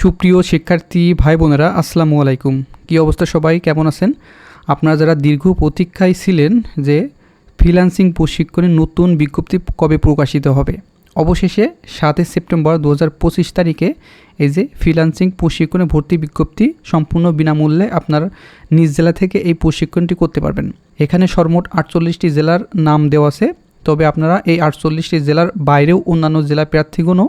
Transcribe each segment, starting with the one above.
সুপ্রিয় শিক্ষার্থী ভাই বোনেরা আসসালামু আলাইকুম। কী অবস্থা সবাই? কেমন আছেন? আপনারা যারা দীর্ঘ প্রতীক্ষায় ছিলেন যে ফ্রিল্যান্সিং প্রশিক্ষণের নতুন বিজ্ঞপ্তি কবে প্রকাশিত হবে, অবশেষে সাতই সেপ্টেম্বর দু পঁচিশ তারিখে এই যে ফ্রিল্যান্সিং প্রশিক্ষণে ভর্তি বিজ্ঞপ্তি সম্পূর্ণ বিনামূল্যে আপনার নিজ জেলা থেকে এই প্রশিক্ষণটি করতে পারবেন। এখানে সর্বমোট আটচল্লিশটি জেলার নাম দেওয়া আছে। তবে আপনারা এই আটচল্লিশটি জেলার বাইরেও অন্যান্য জেলা প্রার্থীগণও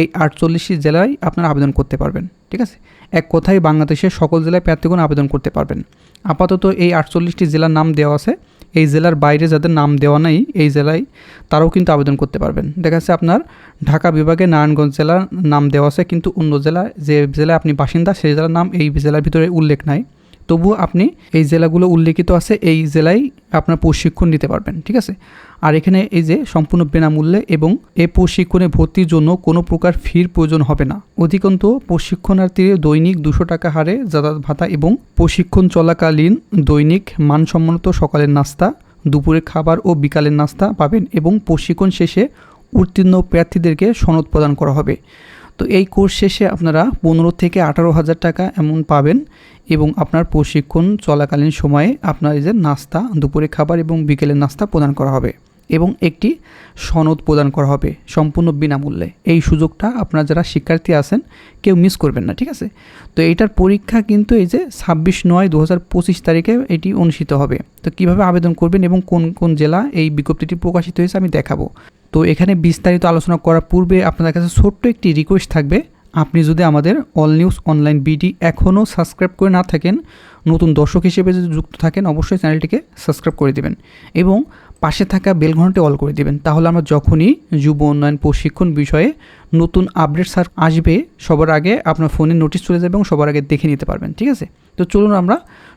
এই আটচল্লিশটি জেলায় আপনারা আবেদন করতে পারবেন, ঠিক আছে? এক কথায় বাংলাদেশের সকল জেলায় প্রার্থীগণ আবেদন করতে পারবেন। আপাতত এই আটচল্লিশটি জেলার নাম দেওয়া আছে। এই জেলার বাইরে যাদের নাম দেওয়া নেই, এই জেলায় তারাও কিন্তু আবেদন করতে পারবেন। দেখা যাচ্ছে আপনার ঢাকা বিভাগে নারায়ণগঞ্জ জেলার নাম দেওয়া আছে, কিন্তু অন্য জেলায় যে জেলায় আপনি বাসিন্দা, সেই জেলার নাম এই জেলার ভিতরে উল্লেখ নাই। তবুও আপনি এই জেলাগুলো উল্লেখিত আছে, এই জেলায় আপনার প্রশিক্ষণ নিতে পারবেন, ঠিক আছে? আর এখানে এই যে সম্পূর্ণ বিনামূল্যে এবং এ প্রশিক্ষণে ভর্তির জন্য কোনো প্রকার ফির প্রয়োজন হবে না। অধিকন্ত প্রশিক্ষণার্থী দৈনিক দুশো টাকা হারে যাতায়াত ভাতা এবং প্রশিক্ষণ চলাকালীন দৈনিক মানসম্মত সকালের নাস্তা, দুপুরের খাবার ও বিকালের নাস্তা পাবেন এবং প্রশিক্ষণ শেষে উত্তীর্ণ প্রার্থীদেরকে সনদ প্রদান করা হবে। তো এই কোর্স শেষে আপনারা পনেরো থেকে আঠারো হাজার টাকা এমন পাবেন এবং আপনার প্রশিক্ষণ চলাকালীন সময়ে আপনার এই যে নাস্তা দুপুরে খাবার এবং বিকেলের নাস্তা প্রদান করা হবে। এবং একটি সনদ প্রদান করা হবে সম্পূর্ণ বিনামূল্যে। এই সুযোগটা আপনারা যারা শিক্ষার্থী আছেন, কেউ মিস করবেন না, ঠিক আছে? তো এইটার পরীক্ষা কিন্তু এই যে ছাব্বিশ নয় দু তারিখে এটি অনুষ্ঠিত হবে। তো কীভাবে আবেদন করবেন এবং কোন কোন জেলা এই বিজ্ঞপ্তিটি প্রকাশিত হয়েছে আমি দেখাবো। তো এখানে বিস্তারিত আলোচনা করার পূর্বে আপনাদের কাছে ছোট্ট একটি রিকোয়েস্ট থাকবে। আপনি যদি আমাদের অল নিউজ অনলাইন বিডি এখনও সাবস্ক্রাইব করে না থাকেন, নতুন দর্শক হিসেবে যদি যুক্ত থাকেন, অবশ্যই চ্যানেলটিকে সাবস্ক্রাইব করে দেবেন। এবং পাশে থাকা বেল অল করে দিবেন। তাহলে আমরা যখনই যুব উন্নয়ন প্রশিক্ষণ বিষয়ে নতুন আপডেট স্যার আসবে, সবার আগে আপনার ফোনে নোটিশ চলে যাবে এবং সবার আগে দেখে নিতে পারবেন, ঠিক আছে? তো চলুন আমরা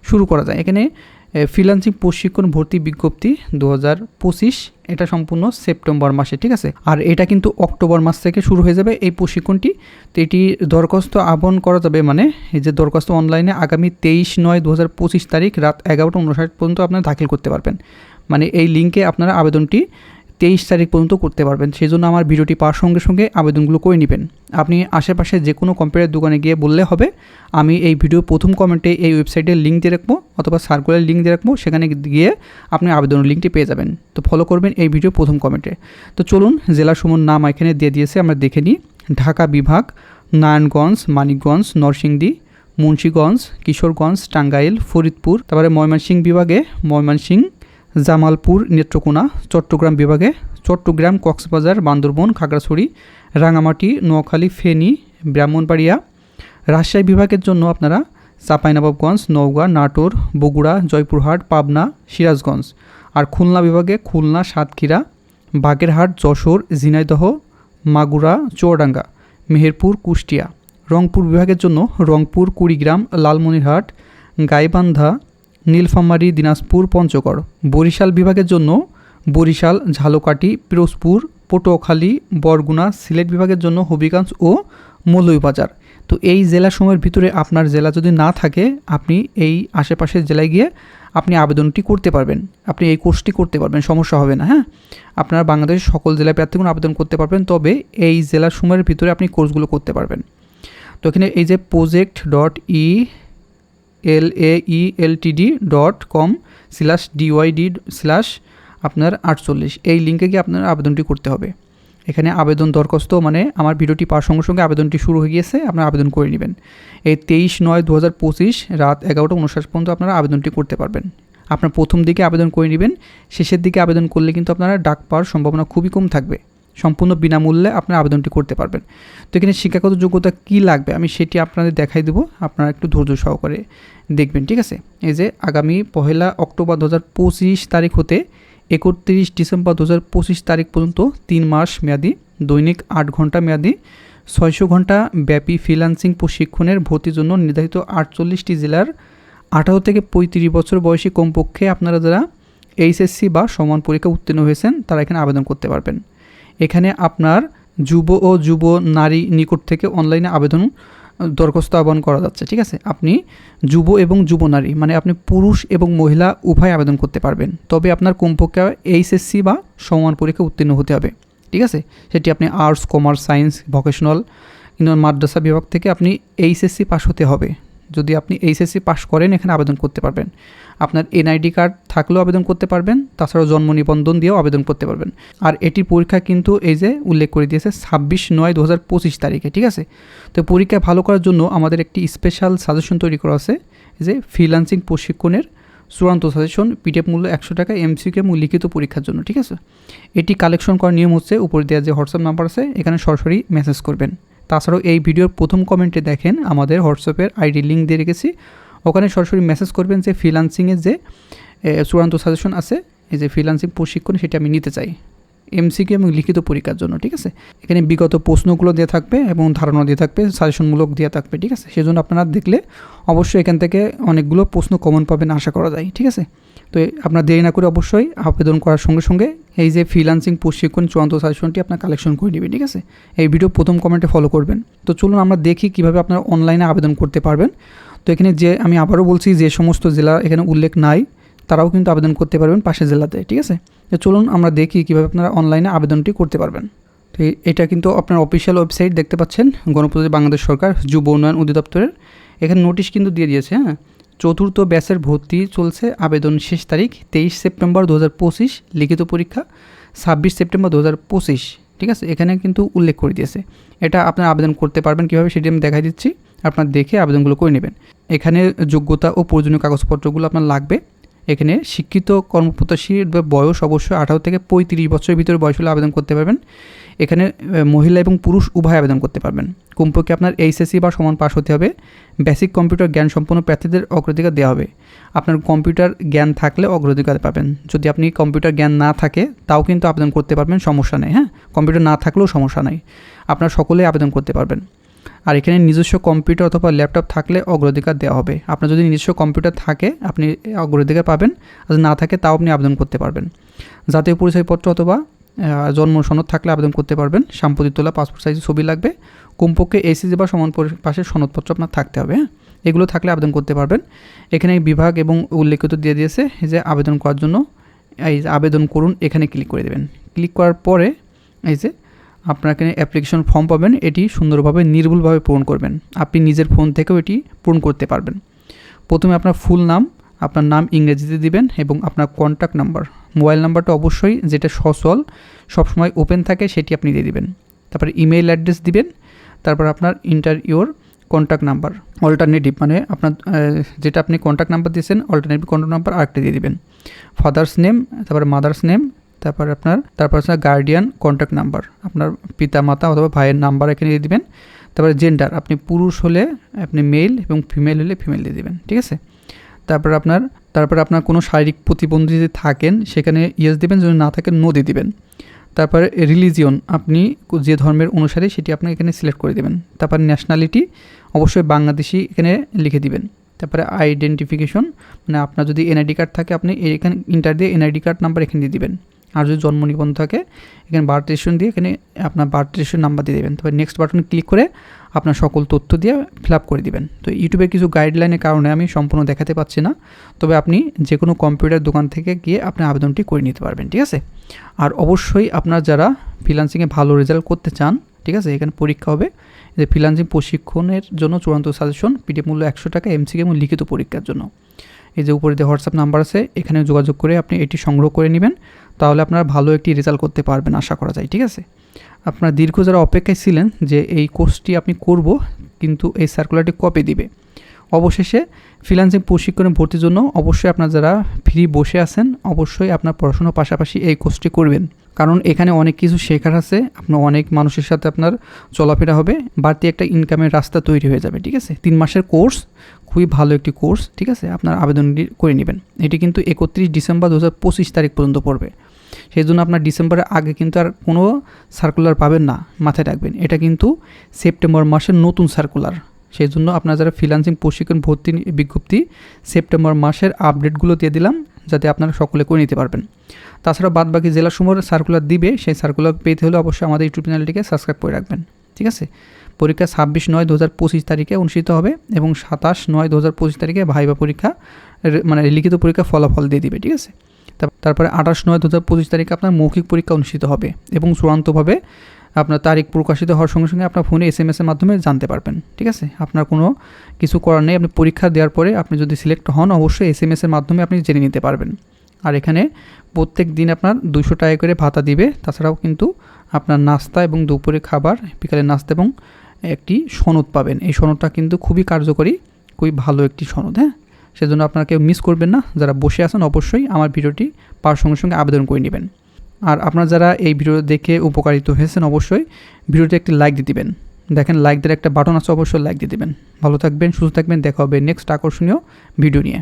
শুরু করা যায় এখানে ফ্রিলান্সিং প্রশিক্ষণ ভর্তি বিজ্ঞপ্তি দু হাজার পঁচিশ, এটা সম্পূর্ণ সেপ্টেম্বর মাসে, ঠিক আছে? আর এটা কিন্তু অক্টোবর মাস থেকে শুরু হয়ে যাবে এই প্রশিক্ষণটি। তো এটি দরখাস্ত আহ্বান করা যাবে মানে এই যে দরখাস্ত অনলাইনে আগামী তেইশ নয় দু তারিখ রাত এগারোটা উনষাট পর্যন্ত আপনারা দাখিল করতে পারবেন। মানে এই লিঙ্কে আপনারা আবেদনটি তেইশ তারিখ পর্যন্ত করতে পারবেন। সেই জন্য আমার ভিডিওটি পাওয়ার সঙ্গে সঙ্গে আবেদনগুলো করে নেবেন। আপনি আশেপাশে যে কোনো কম্পিউটার দোকানে গিয়ে বললে হবে, আমি এই ভিডিও প্রথম কমেন্টে এই ওয়েবসাইটের লিঙ্ক দিয়ে রাখব অথবা সার্কুলার লিঙ্ক দিয়ে রাখব, সেখানে গিয়ে আপনি আবেদনের লিঙ্কটি পেয়ে যাবেন। তো ফলো করবেন এই ভিডিও প্রথম কমেন্টে তো চলুন, জেলা সমূহ নাম এখানে দিয়ে দিয়েছে, আমরা দেখে নিই। ঢাকা বিভাগ, নারায়ণগঞ্জ, মানিকগঞ্জ, নরসিংদী, মুন্সীগঞ্জ, কিশোরগঞ্জ, টাঙ্গাইল, ফরিদপুর, তারপরে ময়মনসিংহ বিভাগে ময়মনসিংহ জামালপুর, নেত্রকোনা, চট্টগ্রাম বিভাগে চট্টগ্রাম, কক্সবাজার, বান্দরবন, খাগড়াছড়ি, রাঙামাটি, নোয়াখালী, ফেনী, ব্রাহ্মণবাড়িয়া। রাজশাহী বিভাগের জন্য আপনারা চাঁপাইনবাবগঞ্জ, নওগাঁ, নাটোর, বগুড়া, জয়পুরহাট, পাবনা, সিরাজগঞ্জ। আর খুলনা বিভাগে খুলনা, সাতক্ষীরা, বাগেরহাট, যশোর, ঝিনাইদহ, মাগুরা, চুয়াডাঙ্গা, মেহেরপুর, কুষ্টিয়া। রংপুর বিভাগের জন্য রংপুর, কুড়িগ্রাম, লালমনিরহাট, গাইবান্ধা নীলফামারী, দিনাজপুর, পঞ্চগড়। বরিশাল বিভাগের জন্য বরিশাল, ঝালকাঠি, পিরোজপুর, পটুয়াখালী, বরগুনা, সিলেট বিভাগের জন্য হবিগঞ্জ ও মৌলভীবাজার। তো এই জেলাসমূহের ভিতরে আপনার জেলা যদি না থাকে, আপনি এই আশেপাশের জেলায় গিয়ে আপনি আবেদনটি করতে পারবেন। আপনি এই কোর্সটি করতে পারবেন, সমস্যা হবে না হ্যাঁ? আপনারা বাংলাদেশের সকল জেলায় প্রার্থীগুলো আবেদন করতে পারবেন, তবে এই জেলাসমূহের ভিতরে আপনি কোর্সগুলো করতে পারবেন। তো এখানে এই যে project dot E L A E L T D dot com slash DYD slash আপনার আটচল্লিশ। এই লিঙ্কে গিয়ে আপনার আবেদনটি করতে হবে। এখানে আবেদন দরখাস্ত মানে আমার ভিডিওটি পাওয়ার সঙ্গে সঙ্গে আবেদনটি শুরু হয়ে গিয়েছে, আপনারা আবেদন করে নেবেন। এই তেইশ নয় দু হাজার পঁচিশ রাত এগারোটা উনষাট পর্যন্ত আপনারা আবেদনটি করতে পারবেন। আপনার প্রথম দিকে আবেদন করে নেবেন, শেষের দিকে আবেদন করলে কিন্তু আপনারা ডাক পাওয়ার সম্ভাবনা খুবই কম থাকবে। সম্পূর্ণ বিনামূল্যে আপনার আবেদনটি করতে পারবেন। তো এখানে শিক্ষাগত যোগ্যতা কী লাগবে আমি সেটি আপনাদের দেখাই দেবো। আপনারা একটু ধৈর্য সহকারে দেখবেন, ঠিক আছে? এই যে আগামী পহেলা অক্টোবর দু হাজার পঁচিশ তারিখ হতে একত্রিশ ডিসেম্বর দু হাজার পঁচিশ তারিখ পর্যন্ত তিন মাস মেয়াদি, দৈনিক আট ঘণ্টা মেয়াদি, ছয়শো ঘণ্টা ব্যাপী ফ্রিলান্সিং প্রশিক্ষণের ভর্তির জন্য নির্ধারিত আটচল্লিশটি জেলার আঠারো থেকে পঁয়ত্রিশ বছর বয়সী কমপক্ষে আপনারা যারা এইচএসসি বা সমান পরীক্ষা উত্তীর্ণ হয়েছেন, তারা এখানে আবেদন করতে পারবেন। এখানে আপনার যুব ও যুব নারী নিকট থেকে অনলাইনে আবেদন দরখাস্ত আহ্বান করা যাচ্ছে, ঠিক আছে? আপনি যুব এবং যুব নারী মানে আপনি পুরুষ এবং মহিলা উভয় আবেদন করতে পারবেন। তবে আপনার কমপক্ষে এইচএসসি বা সমান পরীক্ষা উত্তীর্ণ হতে হবে, ঠিক আছে? সেটি আপনি আর্টস কমার্স সায়েন্স ভোকেশনাল কিন্তু মাদ্রাসা বিভাগ থেকে আপনি এইচএসসি পাস হতে হবে। যদি আপনি এইচএসসি পাস করেন, এখানে আবেদন করতে পারবেন। আপনার এনআইডি কার্ড থাকলেও আবেদন করতে পারবেন, তাছাড়াও জন্ম নিবন্ধন দিয়েও আবেদন করতে পারবেন। আর এটির পরীক্ষা কিন্তু এই যে উল্লেখ করে দিয়েছে ছাব্বিশ নয় দু তারিখে, ঠিক আছে? তো পরীক্ষা ভালো করার জন্য আমাদের একটি স্পেশাল সাজেশন তৈরি করা আছে, যে ফ্রিলান্সিং প্রশিক্ষণের চূড়ান্ত সাজেশন পিডিএফ মূল্য একশো টাকা এমসিকে এবং লিখিত পরীক্ষার জন্য, ঠিক আছে? এটি কালেকশন করার নিয়ম হচ্ছে, উপরে দেওয়া যে হোয়াটসঅ্যাপ নাম্বার আছে, এখানে সরাসরি মেসেজ করবেন। তাছাড়াও এই ভিডিওর প্রথম কমেন্টে দেখেন আমাদের হোয়াটসঅ্যাপের আইডি লিঙ্ক দিয়ে রেখেছি। ওখানে সরাসরি মেসেজ করবেন যে ফ্রিলান্সিংয়ের যে চূড়ান্ত সাজেশন আছে, এই যে ফ্রিলান্সিং প্রশিক্ষণ সেটা আমি নিতে চাই। এমসিকিউ এবং লিখিত পরীক্ষার জন্য, ঠিক আছে? এখানে বিগত প্রশ্নগুলো দিয়ে থাকবে এবং ধারণা দিয়ে থাকবে সাজেশনমূলক দিয়ে থাকবে, ঠিক আছে? সেজন্য আপনারা দেখলে অবশ্যই এখান থেকে অনেকগুলো প্রশ্ন কমন পাবেন, আশা করা যায়, ঠিক আছে? তো আপনার দেরি না করে অবশ্যই আবেদন করার সঙ্গে সঙ্গে এই যে ফ্রিলান্সিং প্রশিক্ষণ, চূড়ান্ত সাজেশনটি আপনার কালেকশন করে নেবেন, ঠিক আছে? এই ভিডিও প্রথম কমেন্টে ফলো করবেন। তো চলুন আমরা দেখি কীভাবে আপনারা অনলাইনে আবেদন করতে পারবেন। তো এখানে যে, আমি আবারও বলছি যে সমস্ত জেলা এখানে উল্লেখ নাই, তারাও কিন্তু আবেদন করতে পারবেন পাশের জেলাতে, ঠিক আছে? তো চলুন আমরা দেখি কীভাবে আপনারা অনলাইনে আবেদনটি করতে পারবেন। তো এটা কিন্তু আপনার অফিসিয়াল ওয়েবসাইট দেখতে পাচ্ছেন? গণপ্রজাতন্ত্রী বাংলাদেশ সরকার যুব উন্নয়ন অধিদপ্তরের। এখানে নোটিশ কিন্তু দিয়ে দিয়েছে হ্যাঁ? চতুর্থ ব্যাচের ভর্তি চলছে আবেদন শেষ তারিখ তেইশ সেপ্টেম্বর দু হাজার পঁচিশ, লিখিত পরীক্ষা ছাব্বিশ সেপ্টেম্বর দু হাজার পঁচিশ, ঠিক আছে? এখানে কিন্তু উল্লেখ করে দিয়েছে। এটা আপনার আবেদন করতে পারবেন কীভাবে সেটি আমি দেখাই দিচ্ছি। আপনার দেখে আবেদনগুলো করে নেবেন। এখানে যোগ্যতা ও প্রয়োজনীয় কাগজপত্রগুলো আপনার লাগবে। এখানে শিক্ষিত কর্মপ্রত্যাশীর বয়স অবশ্যই আঠারো থেকে পঁয়ত্রিশ বছরের ভিতরে বয়স হলে আবেদন করতে পারবেন। এখানে মহিলা এবং পুরুষ উভয় আবেদন করতে পারবেন। কমপক্ষে আপনার এইচএসসি বা সমান পাস হতে হবে। বেসিক কম্পিউটার জ্ঞান সম্পন্ন প্রার্থীদের অগ্রাধিকার দেওয়া হবে। আপনার কম্পিউটার জ্ঞান থাকলে অগ্রাধিকার পাবেন। যদি আপনি কম্পিউটার জ্ঞান না থাকে, তাও কিন্তু আবেদন করতে পারবেন, সমস্যা নেই হ্যাঁ? কম্পিউটার না থাকলেও সমস্যা নেই। আপনার সকলেই আবেদন করতে পারবেন। আর এখানে নিজস্ব কম্পিউটার অথবা ল্যাপটপ থাকলে অগ্রাধিকার দেওয়া হবে। আপনার যদি নিজস্ব কম্পিউটার থাকে, আপনি অগ্রাধিকার পাবেন। আর না থাকে, তাও আপনি আবেদন করতে পারবেন। জাতীয় পরিচয়পত্র অথবা জন্ম সনদ থাকলে আবেদন করতে পারবেন। সাম্প্রতিক তোলা পাসপোর্ট সাইজের ছবি লাগবে। কমপক্ষে এসিজি বা সমান পাশের সনদপত্র আপনার থাকতে হবে হ্যাঁ? এগুলো থাকলে আবেদন করতে পারবেন। এখানে বিভাগ এবং উল্লেখিত দিয়ে দিয়েছে যে আবেদন করার জন্য এই আবেদন করুন, এখানে ক্লিক করে দেবেন। ক্লিক করার পরে এই যে আপনার এখানে অ্যাপ্লিকেশন ফর্ম পাবেন, এটি সুন্দরভাবে, নির্ভুলভাবে পূরণ করবেন। আপনি নিজের ফোন থেকেও এটি পূরণ করতে পারবেন। প্রথমে আপনার ফুল নাম আপনার নাম ইংরেজিতে দিবেন এবং আপনার কন্ট্যাক্ট নাম্বার মোবাইল নাম্বারটা অবশ্যই যেটা সচল, সবসময় ওপেন থাকে সেটি আপনি দিয়ে দিবেন। তারপরে ইমেইল অ্যাড্রেস দিবেন, তারপর আপনার enter your contact number alternative মানে আপনার যেটা আপনি কন্ট্যাক্ট নাম্বার দিয়েছেন অল্টারনেটিভ কন্ট্যাক্ট নাম্বার আরেকটা দিয়ে দিবেন। ফাদার্স নেম তারপরে মাদার্স নেম তারপর আপনার তারপর আপনার গার্ডিয়ান কন্ট্যাক্ট নাম্বার আপনার পিতা মাতা অথবা ভাইয়ের নাম্বার এখানে দিয়ে দিবেন। তারপরে জেন্ডার আপনি পুরুষ হলে আপনি মেল এবং ফিমেল হলে ফিমেল দিয়ে দিবেন, ঠিক আছে? তারপর আপনার তারপর আপনার কোনো শারীরিক প্রতিবন্ধী যদি থাকেন, সেখানে ইয়েস দেবেন, যদি না থাকেন নো দিয়ে দিবেন। তারপরে রিলিজিয়ন আপনি যে ধর্মের অনুসারে, সেটি আপনি এখানে সিলেক্ট করে দেবেন। তারপর ন্যাশনালিটি অবশ্যই বাংলাদেশি এখানে লিখে দিবেন। তারপরে আইডেন্টিফিকেশন মানে আপনার যদি এনআইডি কার্ড থাকে, আপনি এখানে ইন্টার দিয়ে এনআইডি কার্ড নাম্বার এখানে দিয়ে দিবেন। আর যদি জন্ম নিবন্ধ থাকে, এখানে বার্থ রেজিস্ট্রেশন দিয়ে এখানে আপনার বার্থ রেজিস্ট্রেশন নাম্বার দিয়ে দেবেন। তবে নেক্সট বাটনে ক্লিক করে আপনার সকল তথ্য দিয়ে ফিল আপ করে দিবেন। তো ইউটিউবের কিছু গাইডলাইনের কারণে আমি সম্পূর্ণ দেখাতে পাচ্ছি না। তবে আপনি যে কোনো কম্পিউটার দোকান থেকে গিয়ে আপনি আবেদনটি করে নিতে পারবেন, ঠিক আছে? আর অবশ্যই আপনার যারা ফ্রিলান্সিংয়ে ভালো রেজাল্ট করতে চান, ঠিক আছে? এখানে পরীক্ষা হবে। যে ফ্রিলান্সিং প্রশিক্ষণের জন্য চূড়ান্ত সাজেশন পিডিএফ মূল্য একশো টাকা এমসিকে এবং লিখিত পরীক্ষার জন্য। এই যে উপরে যে হোয়াটসঅ্যাপ নাম্বার আছে, এখানে যোগাযোগ করে আপনি এটি সংগ্রহ করে নেবেন। তাহলে আপনারা ভালো একটি রেজাল্ট করতে পারবেন আশা করা যায়, ঠিক আছে? আপনারা দীর্ঘ যারা অপেক্ষায় ছিলেন যে এই কোর্সটি আপনি করব, কিন্তু এই সার্কুলারটি কপি দিবে? অবশেষে ফ্রিলান্সিং প্রশিক্ষণে ভর্তির জন্য অবশ্যই আপনার যারা ফ্রি বসে আছেন, অবশ্যই আপনার পড়াশোনার পাশাপাশি এই কোর্সটি করবেন। কারণ এখানে অনেক কিছু শেখার আছে, আপনার অনেক মানুষের সাথে আপনার চলাফেরা হবে, বাড়তি একটা ইনকামের রাস্তা তৈরি হয়ে যাবে, ঠিক আছে? তিন মাসের কোর্স খুবই ভালো একটি কোর্স ঠিক আছে? আপনার আবেদনটি করে নেবেন। এটি কিন্তু একত্রিশ ডিসেম্বর দু হাজার পঁচিশ তারিখ পর্যন্ত পড়বে। সেই জন্য আপনার ডিসেম্বরের আগে কিন্তু আর কোনো সার্কুলার পাবেন না, মাথায় রাখবেন। এটা কিন্তু সেপ্টেম্বর মাসের নতুন সার্কুলার সেই জন্য আপনার যারা ফ্রিলান্সিং প্রশিক্ষণ, ভর্তি, বিজ্ঞপ্তি, সেপ্টেম্বর মাসের আপডেটগুলো দিয়ে দিলাম। যাতে আপনারা সকলে করে নিতে পারবেন। তাছাড়া বাদ বাকি জেলাসমূহের সার্কুলার দিবে, সেই সার্কুলার পেতে হলে অবশ্যই আমাদের ইউটিউব চ্যানেলটিকে সাবস্ক্রাইব করে রাখবেন, ঠিক আছে? পরীক্ষা ছাব্বিশ নয় দু হাজার পঁচিশ তারিখে অনুষ্ঠিত হবে এবং সাতাশ নয় দু হাজার পঁচিশ তারিখে ভাইবা পরীক্ষা মানে লিখিত পরীক্ষা ফলাফল দিয়ে দিবে, ঠিক আছে? তারপরে আঠাশ নয় দু হাজার পঁচিশ তারিখে আপনার মৌখিক পরীক্ষা অনুষ্ঠিত হবে এবং চূড়ান্তভাবে আপনার তারিখ প্রকাশিত হওয়ার সঙ্গে সঙ্গে আপনার ফোনে এস এম এসের মাধ্যমে জানতে পারবেন, ঠিক আছে? আপনার কোনো কিছু করার নেই, আপনি পরীক্ষা দেওয়ার পরে আপনি যদি সিলেক্ট হন, অবশ্যই এস এম এসের মাধ্যমে আপনি জেনে নিতে পারবেন। আর এখানে প্রত্যেক দিন আপনার দুশো টাকা করে ভাতা দিবে, তাছাড়াও কিন্তু আপনার নাস্তা এবং দুপুরে খাবার বিকালে নাস্তা এবং একটি সনদ পাবেন। এই সনদটা কিন্তু খুবই কার্যকরী, খুবই ভালো একটি সনদ হ্যাঁ? সেজন্য আপনারা কেউ মিস করবেন না। যারা বসে আছেন, অবশ্যই আমার ভিডিওটি পাওয়ার সঙ্গে সঙ্গে আবেদন করে নেবেন। আর আপনারা যারা এই ভিডিও দেখে উপকারিত হয়েছেন অবশ্যই ভিডিওতে একটি লাইক দিয়ে দিবেন। দেখেন লাইক দেওয়ার একটা বাটন আছে, অবশ্যই লাইক দিয়ে দিবেন। ভালো থাকবেন, সুস্থ থাকবেন, দেখা হবে নেক্সট আকর্ষণীয় ভিডিও নিয়ে।